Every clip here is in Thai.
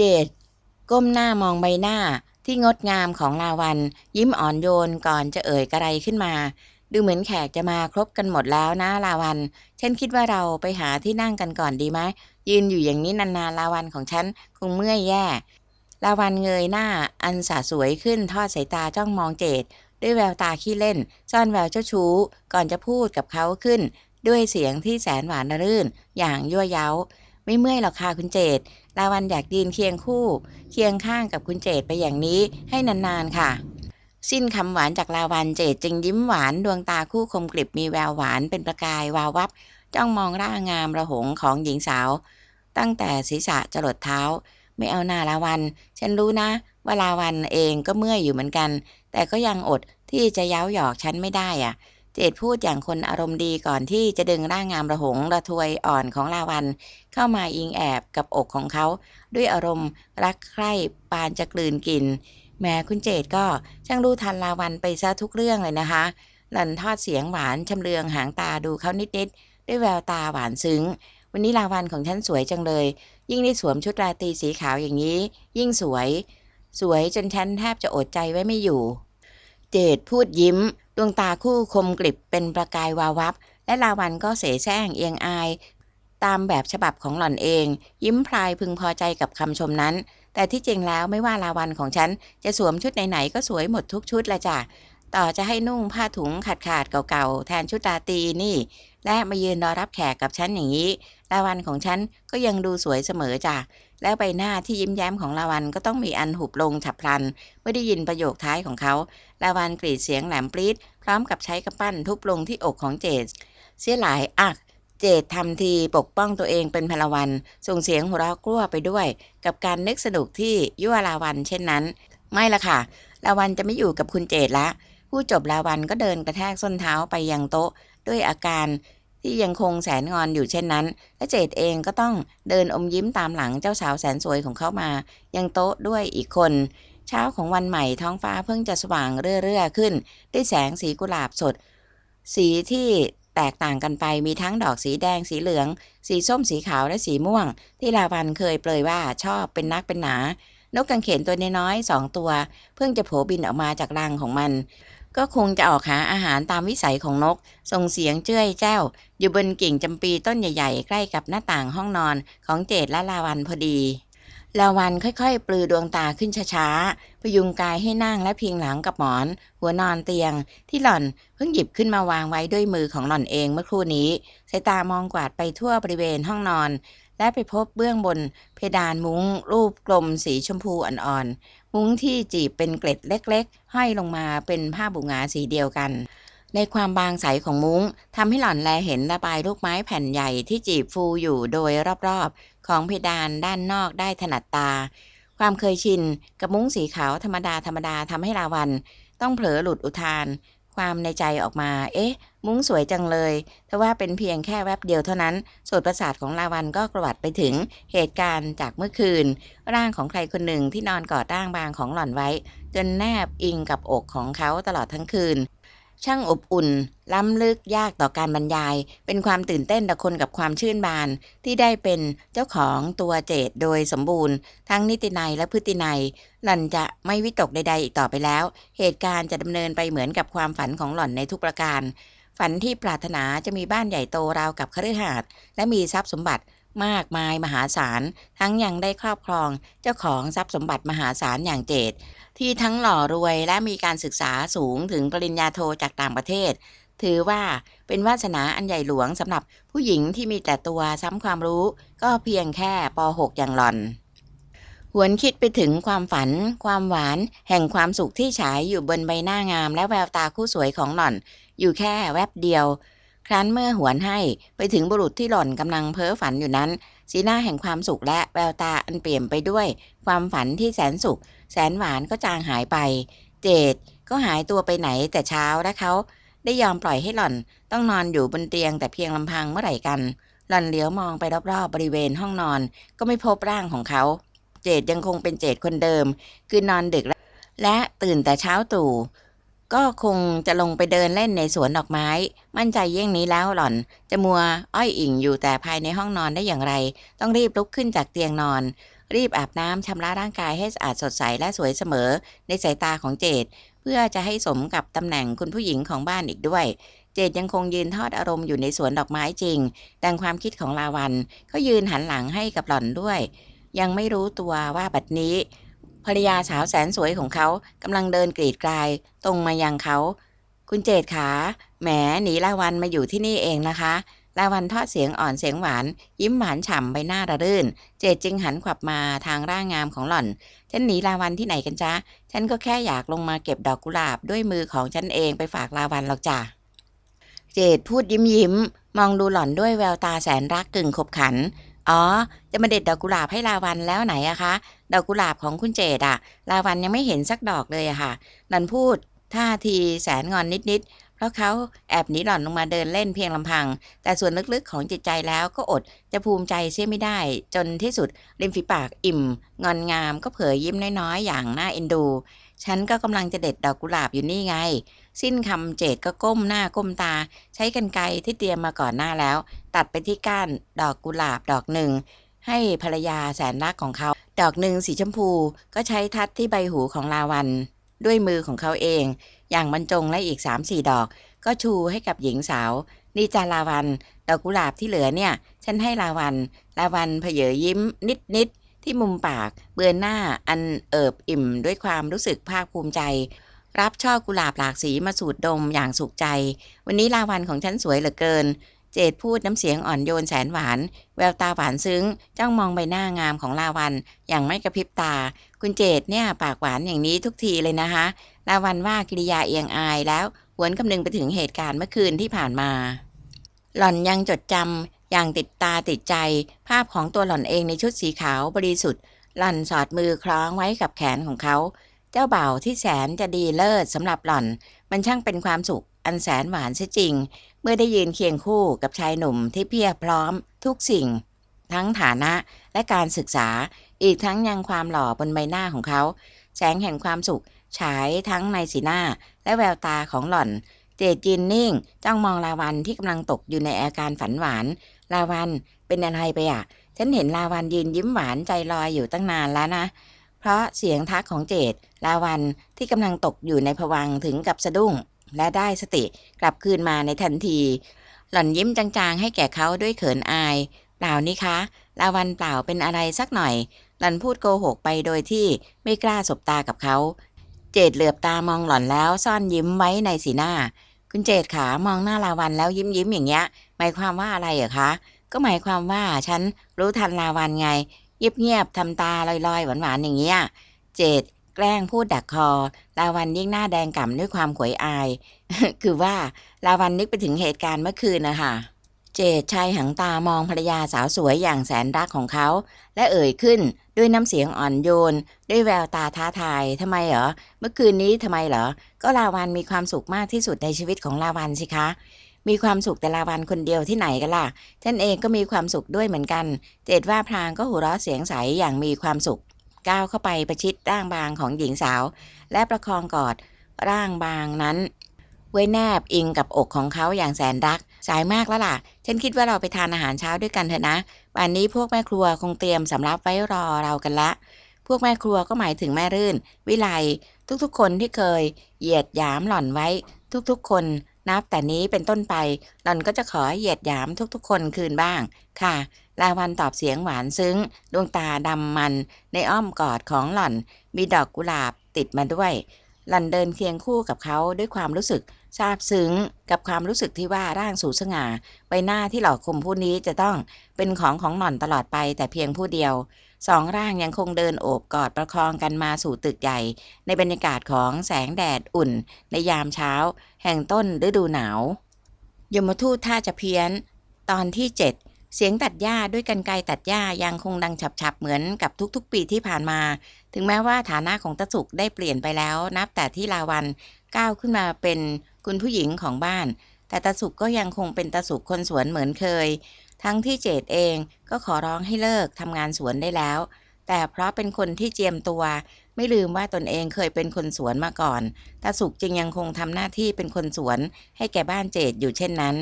เจดก้มหน้ามองใบหน้าที่งดงามของลาวัน ยิ้มอ่อนโยนก่อนจะเอ่ยกระไรขึ้นมา ดูเหมือนแขกจะมาครบกันหมดแล้วนะลาวัน ฉันคิดว่าเราไปหาที่นั่งกันก่อนดีไหมยืนอยู่อย่างนี้นานๆลาวันของฉันคงเมื่อยแย่ลาวันเงยหน้าอันสาสวยขึ้นทอดสายตาจ้องมองเจดด้วยแววตาขี้เล่น ซ่อนแววเจ้าชู้ ก่อนจะพูดกับเขาขึ้น ด้วยเสียงที่แสนหวานระรื่น อย่างยั่วเย้า ไม่เมื่อยหรอกค่ะคุณเจด ลาวันอยากยืนเคียงคู่ เคียงข้างกับคุณเจดไปอย่างนี้ให้นานๆค่ะ สิ้นคำหวานจากลาวันเจดจึงยิ้มหวานดวงตาคู่คมกริบมีแววหวานเป็นประกายวาววับ จ้องมองร่างงามระหงของหญิงสาว ตั้งแต่ศีรษะจรดเท้า ไม่เอาหน้าลาวัน ฉันรู้นะ ว่าลาวันเองก็เมื่อยอยู่เหมือนกัน แต่ก็ยังอดที่จะเย้าหยอกฉันไม่ได้อะ เจดพูดอย่างคนอารมณ์ดีก่อนที่จะดึงร่างงามระหงระทวยอ่อนของลาวัน เข้ามาอิงแอบกับอกของเขา ด้วยอารมณ์รักใคร่ปานจะกลืนกิน แม้คุณเจดก็ช่างรู้ทันลาวันไปซะทุกเรื่องเลยนะคะ หล่นทอดเสียงหวานชำเลืองหางตาดูเขานิดๆด้วยแววตาหวานซึ้ง วันนี้ลาวันของฉันสวยจังเลย ยิ่งได้สวมชุดราตรีสีขาวอย่างนี้ ยิ่งสวย สวยจนฉันแทบจะอดใจไว้ไม่อยู่ เจดพูดยิ้ม ดวงตาคู่คมกริบเป็นประกายวาววับ และลาวันก็เสแสร้งเอียงอาย ตามแบบฉบับของหล่อนเอง ยิ้มพลายพึงพอใจกับคำชมนั้น แต่ที่จริงแล้วไม่ว่าลาวันของฉัน จะสวมชุดไหนๆก็สวยหมดทุกชุดละจ้ะต่อจะให้นุ่งผ้าถุงขาดขาดๆเก่าๆแทนชุดราตรีนี่ และมายืนรอรับแขกกับฉันอย่างนี้ ลาวันของฉันก็ยังดูสวยเสมอจ้ะแล้วใบหน้าที่ยิ้มแย้มของลาวันก็ต้องมีอันหุบลงฉับพลัน เมื่อได้ยินประโยคท้ายของเขาลาวันกรีดเสียงแหลมปรี๊ดพร้อมกับใช้กระปั้นทุบลงที่อกของเจดเสียหลายอักเจดทำทีปกป้องตัวเองเป็นพลวัน ส่งเสียงหัวเราะกลัวไปด้วย กับการนึกสนุกที่ยั่วลาวันเช่นนั้น ไม่ละค่ะ ลาวันจะไม่อยู่กับคุณเจดละ ผู้จบลาวันก็เดินกระแทกส้นเท้าไปยังโต๊ะ ด้วยอาการ ที่ยังคงแสนงอนอยู่เช่นนั้น และเจดเองก็ต้องเดินอมยิ้มตามหลังเจ้าสาวแสนสวยของเขามา ยังโต๊ะด้วยอีกคน เช้าของวันใหม่ท้องฟ้าเพิ่งจะสว่างเรื่อๆขึ้น ด้วยแสงสีกุหลาบสด สีที่แตกต่างกันไปมีทั้งดอกสีแดงสีเหลือง สีส้มสีขาวและสีม่วง ที่ลาวันเคยเปรยว่าชอบเป็นนักเป็นหนา นกกังเขนตัวน้อยๆสองตัว เพิ่งจะโผบินออกมาจากรังของมัน ก็คงจะออกหาอาหารตามวิสัยของนก ส่งเสียงเจ้ยแจ้ว อยู่บนกิ่งจำปีต้นใหญ่ๆ ใกล้กับหน้าต่างห้องนอนของเจดและลาวันพอดีลาวันค่อยๆ ปลือดวงตาขึ้นช้าๆพยุงกายให้นั่งและพิงหลังกับหมอน หัวนอนเตียง ที่หล่อนเพิ่งหยิบขึ้นมาวางไว้ด้วยมือของหล่อนเองเมื่อครู่นี้ สายตามองกวาดไปทั่วบริเวณห้องนอน และไปพบเบื้องบนเพดานมุ้ง รูปกลมสีชมพูอ่อนๆ มุ้งที่จีบเป็นเกล็ดเล็กๆ ห้อยลงมาเป็นผ้าบุงาสีเดียวกัน ในความบางใสของมุ้งทำให้หล่อนแลเห็นระบายลูกไม้แผ่นใหญ่ที่จีบฟูอยู่โดยรอบๆ ของเพดานด้านนอกได้ถนัดตา ความเคยชินกับมุ้งสีขาวธรรมดาธรรมดาทำให้ลาวัน ต้องเผลอหลุดอุทาน ความในใจออกมา เอ๊ะ มุ้งสวยจังเลยแต่ว่าเป็นเพียงแค่แวบเดียวเท่านั้นส่วนประสาทของลาวันก็กระวัดไปถึงเหตุการณ์จากเมื่อคืน ร่างของใครคนหนึ่งที่นอนกอดร่างบางของหล่อนไว้ จนแนบอิงกับอกของเขาตลอดทั้งคืน ช่างอบอุ่น ล้ำลึกยากต่อการบรรยาย เป็นความตื่นเต้นต่อคนกับความชื่นบาน ที่ได้เป็นเจ้าของตัวเจดโดยสมบูรณ์ ทั้งนิตินัยและพฤตินัยหล่อนจะไม่วิตกใดๆอีกต่อไปแล้ว เหตุการณ์จะดำเนินไปเหมือนกับความฝันของหล่อนในทุกประการ ฝันที่ปรารถนาจะมีบ้านใหญ่โตราวกับคฤหาสน์และมีทรัพย์สมบัติมากมายมหาศาลทั้งยังได้ครอบครองเจ้าของทรัพย์สมบัติมหาศาลอย่างเจด ที่ทั้งหล่อรวยและมีการศึกษาสูงถึงปริญญาโทจากต่างประเทศ ถือว่าเป็นวาสนาอันใหญ่หลวงสำหรับผู้หญิงที่มีแต่ตัวซ้ำความรู้ก็เพียงแค่ป .6 อย่างหล่อน หวนคิดไปถึงความฝัน ความหวานแห่งความสุขที่ฉายอยู่บนใบหน้างามและแววตาคู่สวยของหล่อน อยู่แค่แวบเดียว ครั้นเมื่อหวนให้ไปถึงบุรุษที่หล่อนกำลังเพ้อฝันอยู่นั้น สีหน้าแห่งความสุขและแววตาอันเปลี่ยนไปด้วย ความฝันที่แสนสุข แสนหวานก็จางหายไป เจดก็หายตัวไปไหนแต่เช้าและเขาได้ยอมปล่อยให้หล่อนต้องนอนอยู่บนเตียงแต่เพียงลำพังเมื่อไหร่กัน หล่อนเหลียวมองไปรอบๆบริเวณห้องนอน ก็ไม่พบร่างของเขา เจดยังคงเป็นเจดคนเดิม คือนอนดึกและตื่นแต่เช้าตรู่ก็คงจะลงไปเดินเล่นในสวนดอกไม้ มั่นใจเยี่ยงนี้แล้วหล่อน จะมัวอ้อยอิงอยู่แต่ภายในห้องนอนได้อย่างไร ต้องรีบลุกขึ้นจากเตียงนอน รีบอาบน้ำชำระร่างกายให้สะอาดสดใสและสวยเสมอในสายตาของเจดเพื่อจะให้สมกับตำแหน่งคุณผู้หญิงของบ้านอีกด้วย เจดยังคงยืนทอดอารมณ์อยู่ในสวนดอกไม้จริง ดังความคิดของลาวันก็ยืนหันหลังให้กับหล่อนด้วย ยังไม่รู้ตัวว่าบัดนี้ภรรยาสาวแสนสวยของเขากำลังเดินกรีดกลาย ตรงมายังเขา คุณเจดขาแหมหนีลาวันมาอยู่ที่นี่เองนะคะ ลาวันทอดเสียงอ่อนเสียงหวาน ยิ้มหวานฉ่ำใบหน้าระรื่น เจดจึงหันขวับมาทางร่างงามของหล่อน ฉันหนีลาวันที่ไหนกันจ๊ะ ฉันก็แค่อยากลงมาเก็บดอกกุหลาบด้วยมือของฉันเองไปฝากลาวันหรอกจ้ะ เจดพูดยิ้มยิ้ม มองดูหล่อนด้วยแววตาแสนรักกึ่งขบขัน อ๋อ จะมาเด็ดดอกกุหลาบให้ลาวันแล้วไหนอะคะ ดอกกุหลาบของคุณเจดอะลาวันยังไม่เห็นสักดอกเลยอะค่ะหล่อนพูดท่าทีแสนงอนนิดๆ เพราะเขาแอบหนีหล่อนลงมาเดินเล่นเพียงลำพัง แต่ส่วนลึกๆของจิตใจแล้วก็อดจะภูมิใจเสียไม่ได้ จนที่สุดริมฝีปากอิ่ม งอนงามก็เผยยิ้มน้อยๆ อย่างน่าเอ็นดู ฉันก็กำลังจะเด็ดดอกกุหลาบอยู่นี่ไง สิ้นคำเจดก็ก้มหน้าก้มตา ใช้กรรไกรที่เตรียมมาก่อนหน้าแล้ว ตัดไปที่ก้านดอกกุหลาบดอกหนึ่ง ให้ภรรยาแสนรักของเขา ดอกหนึ่งสีชมพู ก็ใช้ทัดที่ใบหูของลาวัน ด้วยมือของเขาเอง อย่างบรรจงและอีก3-4ดอก ก็ชูให้กับหญิงสาว นี่จาลาวันดอกกุหลาบที่เหลือเนี่ย ฉันให้ลาวัน ลาวันเผยยิ้มนิดๆที่มุมปากเบือนหน้าอันเอิบอิ่มด้วยความรู้สึกภาคภูมิใจ รับช่อกุหลาบหลากสีมาสูดดมอย่างสุขใจ วันนี้ลาวันของฉันสวยเหลือเกิน เจดพูดน้ำเสียงอ่อนโยนแสนหวาน แววตาหวานซึ้ง จ้องมองใบหน้างามของลาวัน อย่างไม่กระพริบตา คุณเจดเนี่ยปากหวานอย่างนี้ทุกทีเลยนะคะ ลาวันว่ากิริยาเอียงอายแล้วหวนคำนึงไปถึงเหตุการณ์เมื่อคืนที่ผ่านมา หล่อนยังจดจำอย่างติดตาติดใจ ภาพของตัวหล่อนเองในชุดสีขาวบริสุทธิ์หล่อนสอดมือคล้องไว้กับแขนของเขา เจ้าเบ่าที่แสนจะดีเลิศสำหรับหล่อน มันช่างเป็นความสุขอันแสนหวานเสียจริง เมื่อได้ยืนเคียงคู่กับชายหนุ่มที่เพียบพร้อมทุกสิ่ง ทั้งฐานะและการศึกษาอีกทั้งยังความหล่อบนใบหน้าของเขา แสงแห่งความสุขฉายทั้งในสีหน้าและแววตาของหล่อน เจดยืนนิ่งจ้องมองลาวันที่กำลังตกอยู่ในอาการฝันหวาน ลาวันเป็นอะไรไปอะฉันเห็นลาวันยืนยิ้มหวานใจลอยอยู่ตั้งนานแล้วนะ เพราะเสียงทักของเจดลาวันที่กำลังตกอยู่ในภวังถึงกับสะดุ้ง และได้สติกลับคืนมาในทันที หล่อนยิ้มจางๆ ให้แก่เขาด้วยเขินอาย เปล่านี่คะลาวันเปล่าเป็นอะไรสักหน่อย หล่อนพูดโกหกไปโดยที่ไม่กล้าสบตากับเขา เจดเหลือบตามองหล่อนแล้วซ่อนยิ้มไว้ในสีหน้า คุณเจดขามองหน้าลาวันแล้วยิ้มยิ้มๆอย่างเงี้ย หมายความว่าอะไรเหรอคะ ก็หมายความว่าฉันรู้ทันลาวันไงเงียบๆทำตาลอยๆหวานๆอย่างเงี้ย เจด ล้งพูดดักคอ ลาวันยิ่งหน้าแดงก่ำด้วยความขวยอาย คือว่าลาวันนึกไปถึงเหตุการณ์เมื่อคืนนะคะเจดชายหังตามองภรรยาสาวสวยอย่างแสนรักของเขา และเอ่ยขึ้นด้วยน้ำเสียงอ่อนโยน ด้วยแววตาท้าทายทำไมเหรอ เมื่อคืนนี้ทำไมเหรอ ก็ลาวันมีความสุขมากที่สุดในชีวิตของลาวันสิคะ มีความสุขแต่ลาวันคนเดียวที่ไหนกันล่ะฉันเองก็มีความสุขด้วยเหมือนกัน เจดว่าพลางก็หัวเราะเสียงใสอย่างมีความสุข ก้าวเข้าไปประชิดร่างบางของหญิงสาว และประคองกอดร่างบางนั้น ไว้แนบอิงกับอกของเขาอย่างแสนรัก สายมากแล้วล่ะ ฉันคิดว่าเราไปทานอาหารเช้าด้วยกันเถอะนะป่านนี้พวกแม่ครัวคงเตรียมสำรับไว้รอเรากันละ พวกแม่ครัวก็หมายถึงแม่รื่น วิไลทุกๆ คนที่เคย เหยียดหยามหล่อนไว้ ทุกๆ คนนับแต่นี้เป็นต้นไป หล่อนก็จะขอเหยียดหยามทุกๆ คนคืนบ้าง ค่ะ ลาวันตอบเสียงหวานซึ้ง ดวงตาดำมันในอ้อมกอดของหล่อน มีดอกกุหลาบติดมาด้วย หล่อนเดินเคียงคู่กับเขาด้วยความรู้สึกซาบซึ้งกับความรู้สึกที่ว่าร่างสูงสง่าใบหน้าที่หล่อคมผู้นี้จะต้องเป็นของของหล่อนตลอดไปแต่เพียงผู้เดียวสองร่างยังคงเดินโอบกอดประคองกันมาสู่ตึกใหญ่ ในบรรยากาศของแสงแดดอุ่น ในยามเช้า แห่งต้นฤดูหนาว ยมทูตท่าจะเพี้ยน ตอนที่7 เสียงตัดหญ้าด้วยกันไกรตัดหญ้ายังคงดังฉับๆเหมือนกับทุกๆ ปีที่ผ่านมา ถึงแม้ว่าฐานะของตะสุกได้เปลี่ยนไปแล้ว นับแต่ที่ลาวันก้าวขึ้นมาเป็นคุณผู้หญิงของบ้าน แต่ตะสุกก็ยังคงเป็นตะสุกคนสวนเหมือนเคย ทั้งที่เจดเองก็ขอร้องให้เลิกทำงานสวนได้แล้ว แต่เพราะเป็นคนที่เจียมตัว ไม่ลืมว่าตนเองเคยเป็นคนสวนมาก่อนตาสุกจึงยังคงทำหน้าที่เป็นคนสวนให้แก่บ้านเจดอยู่เช่นนั้น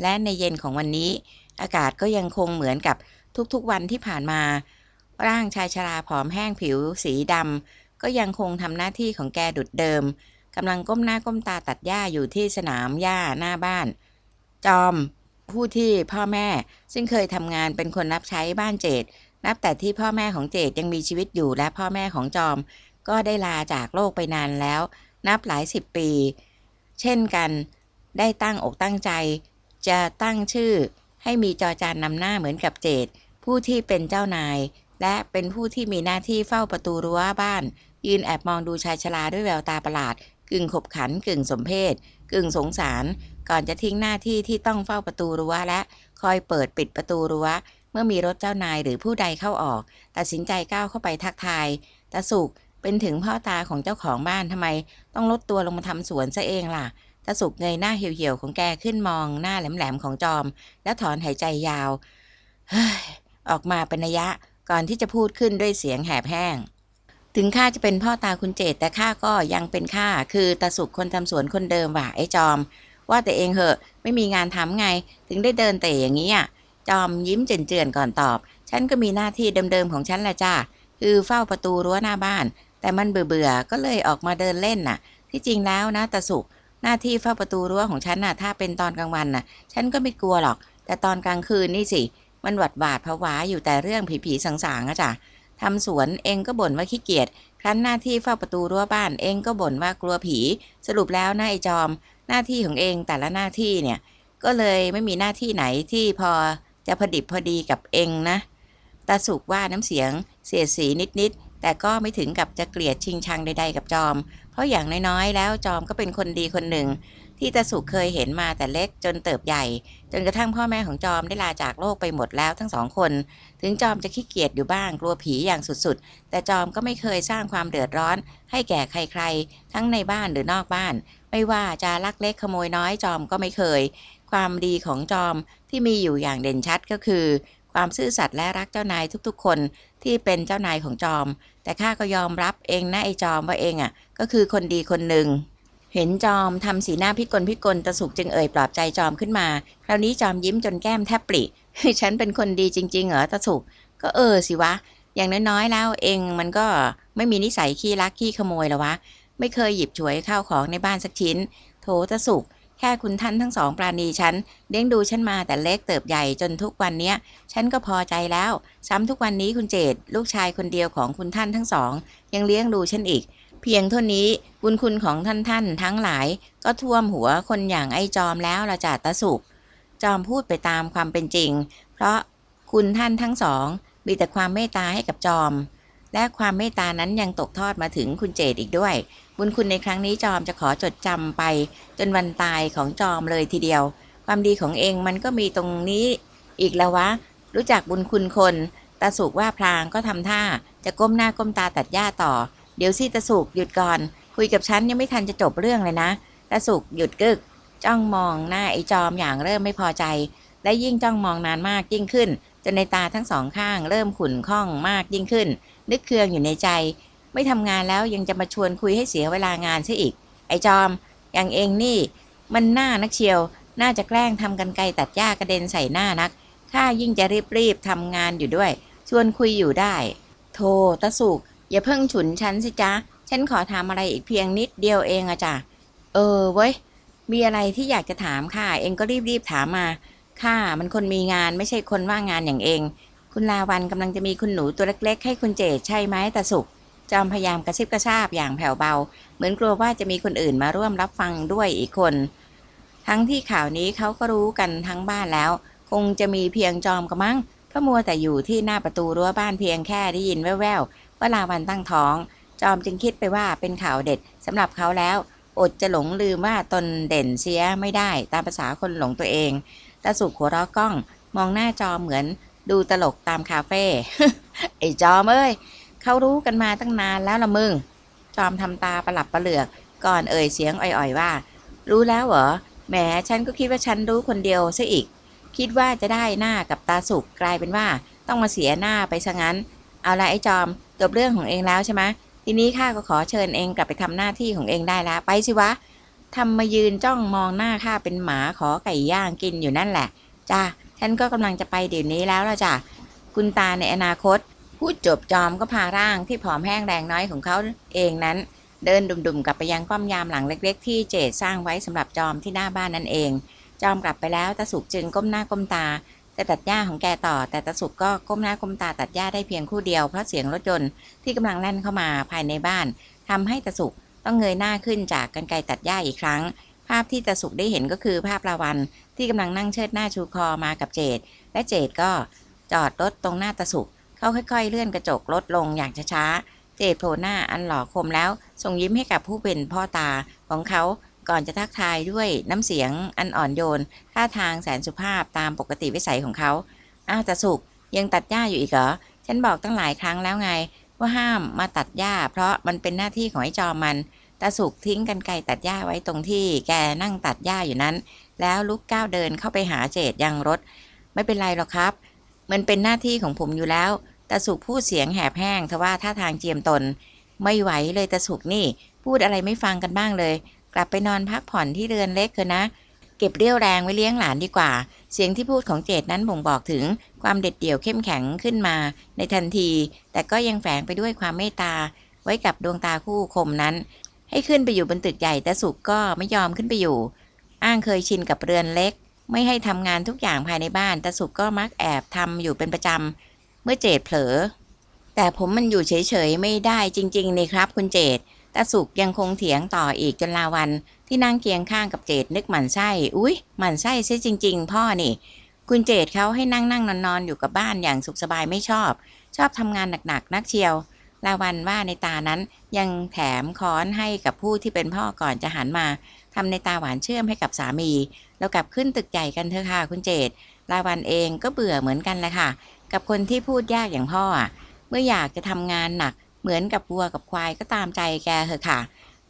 และในเย็นของวันนี้ อากาศก็ยังคงเหมือนกับทุกๆวันที่ผ่านมา ร่างชายชราผอมแห้งผิวสีดำก็ยังคงทำหน้าที่ของแกดุดเดิมกำลังก้มหน้าก้มตาตัดหญ้าอยู่ที่สนามหญ้าหน้าบ้าน จอม ผู้ที่พ่อแม่ ซึ่งเคยทำงานเป็นคนรับใช้บ้านเจดนับแต่ที่พ่อแม่ของเจดยังมีชีวิตอยู่และพ่อแม่ของจอม ก็ได้ลาจากโลกไปนานแล้ว นับหลายสิบปี เช่นกัน ได้ตั้งอกตั้งใจ จะตั้งชื่อ ให้มีจอจานนำหน้าเหมือนกับเจดผู้ที่เป็นเจ้านาย และเป็นผู้ที่มีหน้าที่เฝ้าประตูรั้วบ้าน ยืนแอบมองดูชายชราด้วยแววตาประหลาด กึ่งขบขันกึ่งสมเพศกึ่งสงสาร ก่อนจะทิ้งหน้าที่ที่ต้องเฝ้าประตูรั้วและคอยเปิดปิดประตูรั้วเมื่อมีรถเจ้านายหรือผู้ใดเข้าออก ตัดสินใจก้าวเข้าไปทักทายตาสุกเป็นถึงพ่อตาของเจ้าของบ้านทำไม ต้องลดตัวลงมาทำสวนซะเองล่ะ ตาสุกเงยหน้าเหี่ยวๆของแกขึ้นมองหน้าแหลมๆของจอม แล้วถอนหายใจยาวเฮ้ยออกมาเป็นระยะก่อนที่จะพูดขึ้นด้วยเสียงแหบแห้ง ถึงข้าจะเป็นพ่อตาคุณเจตแต่ข้าก็ยังเป็นข้าคือตาสุกคนทำสวนคนเดิมว่ะไอ้จอม ว่าแต่เองเหอะ ไม่มีงานทำไง ถึงได้เดินเตะอย่างนี้อะจอมยิ้มเจือนๆก่อนตอบ ฉันก็มีหน้าที่เดิมๆของฉันแหละจ้าคือเฝ้าประตูรั้วหน้าบ้าน แต่มันเบื่อๆก็เลยออกมาเดินเล่นน่ะ ที่จริงแล้วนะตาสุก หน้าที่เฝ้าประตูรั้วของฉันน่ะ ถ้าเป็นตอนกลางวันน่ะ ฉันก็ไม่กลัวหรอก แต่ตอนกลางคืนนี่สิ มันหวัดหวาดผวาอยู่แต่เรื่องผีๆสางๆอะจ้ะทำสวนเองก็บ่นว่าขี้เกียจ ครั้นหน้าที่เฝ้าประตูรั้วบ้านเองก็บ่นว่ากลัวผี สรุปแล้วนะไอจอม หน้าที่ของเองแต่ละหน้าที่เนี่ย ก็เลยไม่มีหน้าที่ไหนที่พอจะพอดิบพอดีกับเองนะ ตาสุกว่าน้ำเสียงเสียสีนิดๆ แต่ก็ไม่ถึงกับจะเกลียดชิงชังใดๆกับจอม เพราะอย่างน้อยๆ แล้วจอมก็เป็นคนดีคนหนึ่ง ที่ตาสุเคยเห็นมาแต่เล็กจนเติบใหญ่ จนกระทั่งพ่อแม่ของจอมได้ลาจากโลกไปหมดแล้วทั้งสองคน ถึงจอมจะขี้เกียจอยู่บ้างกลัวผีอย่างสุดๆ แต่จอมก็ไม่เคยสร้างความเดือดร้อน ให้แก่ใครๆ ทั้งในบ้านหรือนอกบ้าน ไม่ว่าจะลักเล็กขโมยน้อยจอมก็ไม่เคย ความดีของจอมที่มีอยู่อย่างเด่นชัดก็คือ ความซื่อสัตย์และรักเจ้านายทุกๆ คนที่เป็นเจ้านายของจอม แต่ข้าก็ยอมรับเองนะไอจอมว่าเองอะ ก็คือคนดีคนหนึ่ง เห็นจอมทำสีหน้าพิกลพิกลตะสุกจึงเอ่ยปลอบใจจอมขึ้นมา คราวนี้จอมยิ้มจนแก้มแทบปริฉันเป็นคนดีจริง ๆ เหรอตะสุก ก็เออสิวะ อย่างน้อยๆแล้วเองมันก็ไม่มีนิสัยขี้ลักขี้ขโมยหรอวะ ไม่เคยหยิบฉวยข้าวของในบ้านสักชิ้น โถตะสุก แค่คุณท่านทั้งสองปราณีฉันเลี้ยงดูฉันมาแต่เล็กเติบใหญ่จนทุกวันเนี้ย ฉันก็พอใจแล้ว ซ้ำทุกวันนี้คุณเจตลูกชายคนเดียวของคุณท่านทั้งสอง ยังเลี้ยงดูฉันอีก เพียงเท่านี้บุญคุณของท่านท่านทั้งหลาย ก็ท่วมหัวคนอย่างไอ้จอมแล้วละจ่าตาสุกจอมพูดไปตามความเป็นจริง เพราะคุณท่านทั้งสอง มีแต่ความเมตตาให้กับจอม และความเมตตานั้นยังตกทอดมาถึงคุณเจตอีกด้วย บุญคุณในครั้งนี้จอมจะขอจดจำไป จนวันตายของจอมเลยทีเดียว ความดีของเองมันก็มีตรงนี้อีกแล้ววะ รู้จักบุญคุณคนตาสุกว่าพลางก็ทำท่า จะก้มหน้าก้มตาตัดหญ้าต่อ เดี๋ยวสิตาสุกหยุดก่อน คุยกับฉันยังไม่ทันจะจบเรื่องเลยนะตาสุกหยุดกึก จ้องมองหน้าไอ้จอมอย่างเริ่มไม่พอใจ และยิ่งจ้องมองนานมากยิ่งขึ้นจนในตาทั้งสองข้างเริ่มขุ่นข้องมากยิ่งขึ้น นึกเคืองอยู่ในใจ ไม่ทำงานแล้วยังจะมาชวนคุยให้เสียเวลางานซะอีก ไอ้จอม อย่างเองนี่ มันหน้านักเชียว น่าจะแกล้งทำกันไกลตัดหญ้ากระเด็นใส่หน้านัก ข้ายิ่งจะรีบๆทำงานอยู่ด้วย ชวนคุยอยู่ได้โธ่ตะสุกอย่าเพิ่งฉุนฉันสิจ๊ะ ฉันขอถามอะไรอีกเพียงนิดเดียวเองอะจ้ะ เออเว้ย มีอะไรที่อยากจะถามค่ะ เองก็รีบๆถามมาข้ามันคนมีงานไม่ใช่คนว่างงานอย่างเอง คุณลาวันกำลังจะมีคุณหนูตัวเล็กๆ ให้คุณเจดใช่ไหมตาสุก จอมพยายามกระซิบกระซาบอย่างแผ่วเบา เหมือนกลัวว่าจะมีคนอื่นมาร่วมรับฟังด้วยอีกคน ทั้งที่ข่าวนี้เขาก็รู้กันทั้งบ้านแล้ว คงจะมีเพียงจอมกระมังเพระมัวแต่อยู่ที่หน้าประตูรั้วบ้านเพียงแค่ได้ยินแว่วๆว่าลาวันตั้งท้อง จอมจึงคิดไปว่าเป็นข่าวเด็ดสำหรับเขาแล้วอดจะหลงลืมว่าตนเด่นเสียไม่ได้ตามภาษาคนหลงตัวเองตาสุกหัวเราะก้อง มองหน้าจอมเหมือนดูตลกตามคาเฟ่ไอ้จอมเอ้ย เขารู้กันมาตั้งนานแล้วละมึง จอมทำตาประหลับประเหลือก ก่อนเอ่ยเสียงอ่อยๆว่า รู้แล้วเหรอ แหมฉันก็คิดว่าฉันรู้คนเดียวซะอีก คิดว่าจะได้หน้ากับตาสุกกลายเป็นว่า ต้องมาเสียหน้าไปซะงั้น เอาละไอ้จอมจบเรื่องของเองแล้วใช่ไหมทีนี้ข้าก็ขอเชิญเองกลับไปทำหน้าที่ของเองได้แล้วไปสิวะทำมายืนจ้องมองหน้าข้าเป็นหมาขอไก่ย่างกินอยู่นั่นแหละจ้าฉันก็กำลังจะไปเดี๋ยวนี้แล้วละจ้ะคุณตาในอนาคต พูดจบจอมก็พาร่างที่ผอมแห้งแรงน้อยของเขาเองนั้น เดินดุ่มๆกลับไปยังป้อมยามหลังเล็ก ๆ ที่เจดสร้างไว้สำหรับจอมที่หน้าบ้านนั่นเอง จอมกลับไปแล้วตาสุกจึงก้มหน้าก้มตาแต่ตัดหญ้าของแกต่อ แต่ตาสุกก็ก้มหน้าก้มตาตัดหญ้าได้เพียงคู่เดียวเพราะเสียงรถยนต์ที่กำลังแล่นเข้ามาภายในบ้านทำให้ตาสุกต้องเงยหน้าขึ้นจากกันไกรตัดหญ้าอีกครั้ง ภาพที่ตาสุกได้เห็นก็คือภาพลาวันที่กำลังนั่งเชิดหน้าชูคอมากับเจดและเจดก็จอดรถตรงหน้าตาสุก เขาค่อยๆ เลื่อนกระจกรถลงอย่างช้าๆ เจดโผล่หน้าอันหล่อคมแล้ว ส่งยิ้มให้กับผู้เป็นพ่อตาของเขาก่อนจะทักทายด้วยน้ำเสียงอันอ่อนโยน ท่าทางแสนสุภาพตามปกติวิสัยของเขา อ้าวตาสุกยังตัดหญ้าอยู่อีกเหรอ ฉันบอกตั้งหลายครั้งแล้วไง ว่าห้ามมาตัดหญ้า เพราะมันเป็นหน้าที่ของไอ้จอมันตาสุกทิ้งกันไกตัดหญ้าไว้ตรงที่แกนั่งตัดหญ้าอยู่นั้น แล้วลุกก้าวเดินเข้าไปหาเจดยังรถ ไม่เป็นไรหรอกครับ มันเป็นหน้าที่ของผมอยู่แล้ว ตาสุกพูดเสียงแหบแห้งทว่าท่าทางเจียมตน ไม่ไหวเลยตาสุกนี่ พูดอะไรไม่ฟังกันบ้างเลย กลับไปนอนพักผ่อนที่เรือนเล็กเถอะนะ เก็บเรี่ยวแรงไว้เลี้ยงหลานดีกว่า เสียงที่พูดของเจดนั้นบ่งบอกถึงความเด็ดเดี่ยวเข้มแข็งขึ้นมา ในทันที แต่ก็ยังแฝงไปด้วยความเมตตา ไว้กับดวงตาคู่คมนั้น ให้ขึ้นไปอยู่บนตึกใหญ่แต่สุกก็ไม่ยอมขึ้นไปอยู่ อ้างเคยชินกับเรือนเล็ก ไม่ให้ทำงานทุกอย่างภายในบ้านแต่สุกก็มักแอบทำอยู่เป็นประจำ เมื่อเจดเผลอ แต่ผมมันอยู่เฉยๆ ไม่ได้จริงๆนี่ครับ คุณเจดตาสุกยังคงเถียงต่ออีกจนลาวันที่นั่งเคียงข้างกับเจดนึกหมันไส้อุ๊ยหมันไส้เสียจริง ๆ พ่อนี่ คุณเจดเขาให้นั่งนั่งนอนนอนๆอยู่กับบ้านอย่างสุขสบายไม่ชอบ ชอบทำงานหนักๆนักเชียว ลาวันว่าในตานั้นยังแถมค้อนให้กับผู้ที่เป็นพ่อก่อนจะหันมาทำในตาหวานเชื่อมให้กับสามี แล้วกลับขึ้นตึกใหญ่กันเถอะค่ะคุณเจดลาวันเองก็เบื่อเหมือนกันแหละค่ะ กับคนที่พูดยากอย่างพ่ออะเมื่ออยากจะทำงานหนัก เหมือนกับวัวกับควายก็ตามใจแกเถอะค่ะ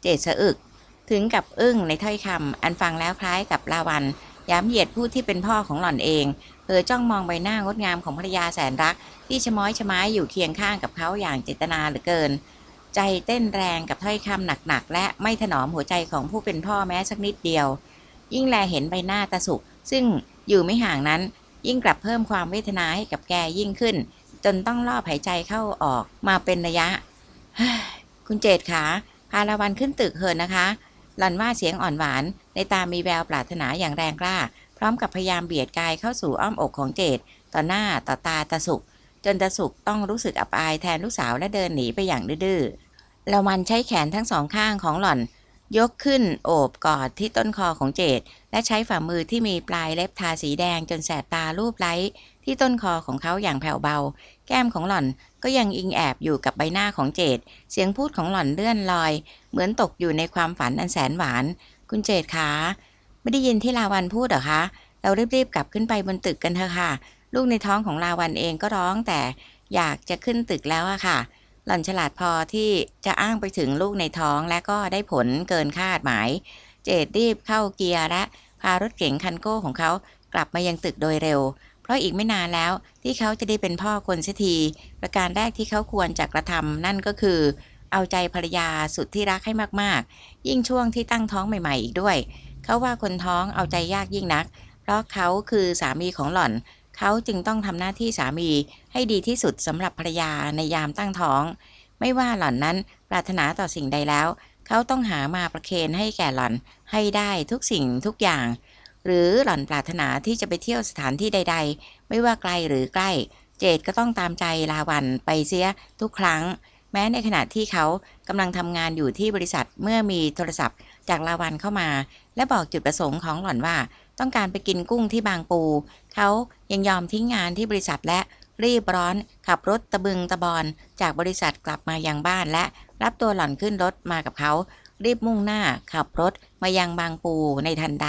เจดสะอึก ถึงกับอึ้งในถ้อยคำอันฟังแล้วคล้ายกับลาวันย้ำเหยียดผู้ที่เป็นพ่อของหล่อนเองเธอจ้องมองใบหน้างดงามของภรรยาแสนรัก ที่ชะม้อยชะม้ายอยู่เคียงข้างกับเขาอย่างเจตนาเหลือเกิน ใจเต้นแรงกับถ้อยคำหนักๆและไม่ถนอมหัวใจของผู้เป็นพ่อแม้สักนิดเดียว ยิ่งแลเห็นใบหน้าตาสุกซึ่งอยู่ไม่ห่างนั้น ยิ่งกลับเพิ่มความเวทนาให้กับแกยิ่งขึ้น จนต้องล่อบหายใจเข้าออกมาเป็นระยะ คุณเจดขาพาละวันขึ้นตึกเหินนะคะหล่อนว่าเสียงอ่อนหวาน ในตามีแววปรารถนาอย่างแรงกล้า พร้อมกับพยายามเบียดกายเข้าสู่อ้อมอกของเจดต่อหน้าต่อตาตาสุกจนตาสุกต้องรู้สึกอับอายแทนลูกสาวและเดินหนีไปอย่างดื้อละวันใช้แขนทั้งสองข้างของหล่อน ยกขึ้นโอบกอดที่ต้นคอของเจด และใช้ฝ่ามือที่มีปลายเล็บทาสีแดงจนแสบตาลูบไล้ที่ต้นคอของเขาอย่างแผ่วเบา แก้มของหล่อนก็ยังอิงแอบอยู่กับใบหน้าของเจด เสียงพูดของหล่อนเลื่อนลอย เหมือนตกอยู่ในความฝันอันแสนหวาน คุณเจดคะไม่ได้ยินที่ลาวันพูดเหรอคะ เรารีบๆกลับขึ้นไปบนตึกกันเถอะค่ะ ลูกในท้องของลาวันเองก็ร้องแต่อยากจะขึ้นตึกแล้วอะค่ะ หล่อนฉลาดพอที่จะอ้างไปถึงลูกในท้องและก็ได้ผลเกินคาดหมาย เจดรีบเข้าเกียร์และ พารถเก๋งคันโก้ของเขากลับมายังตึกโดยเร็ว เพราะอีกไม่นานแล้วที่เขาจะได้เป็นพ่อคนเสียที ประการแรกที่เขาควรจะกระทำนั่นก็คือ เอาใจภรรยาสุดที่รักให้มากๆ ยิ่งช่วงที่ตั้งท้องใหม่ๆ อีกด้วย เขาว่าคนท้องเอาใจยากยิ่งนัก เพราะเขาคือสามีของหล่อน เขาจึงต้องทำหน้าที่สามีให้ดีที่สุดสำหรับภรรยาในยามตั้งท้อง ไม่ว่าหล่อนนั้นปรารถนาต่อสิ่งใดแล้ว เขาต้องหามาประเคนให้แก่หล่อนให้ได้ทุกสิ่งทุกอย่าง หรือหล่อนปรารถนาที่จะไปเที่ยวสถานที่ใด ๆ ไม่ว่าไกลหรือใกล้ เจดก็ต้องตามใจลาวันไปเสียทุกครั้ง แม้ในขณะที่เขากำลังทำงานอยู่ที่บริษัทเมื่อมีโทรศัพท์จากลาวันเข้ามา และบอกจุดประสงค์ของหล่อนว่า ต้องการไปกินกุ้งที่บางปู เขายังยอมทิ้งงานที่บริษัทและรีบร้อนขับรถตะบึงตะบอนจากบริษัทกลับมายังบ้านและ รับตัวหล่อนขึ้นรถมากับเขา รีบมุ่งหน้าขับรถมายังบางปูในทันใด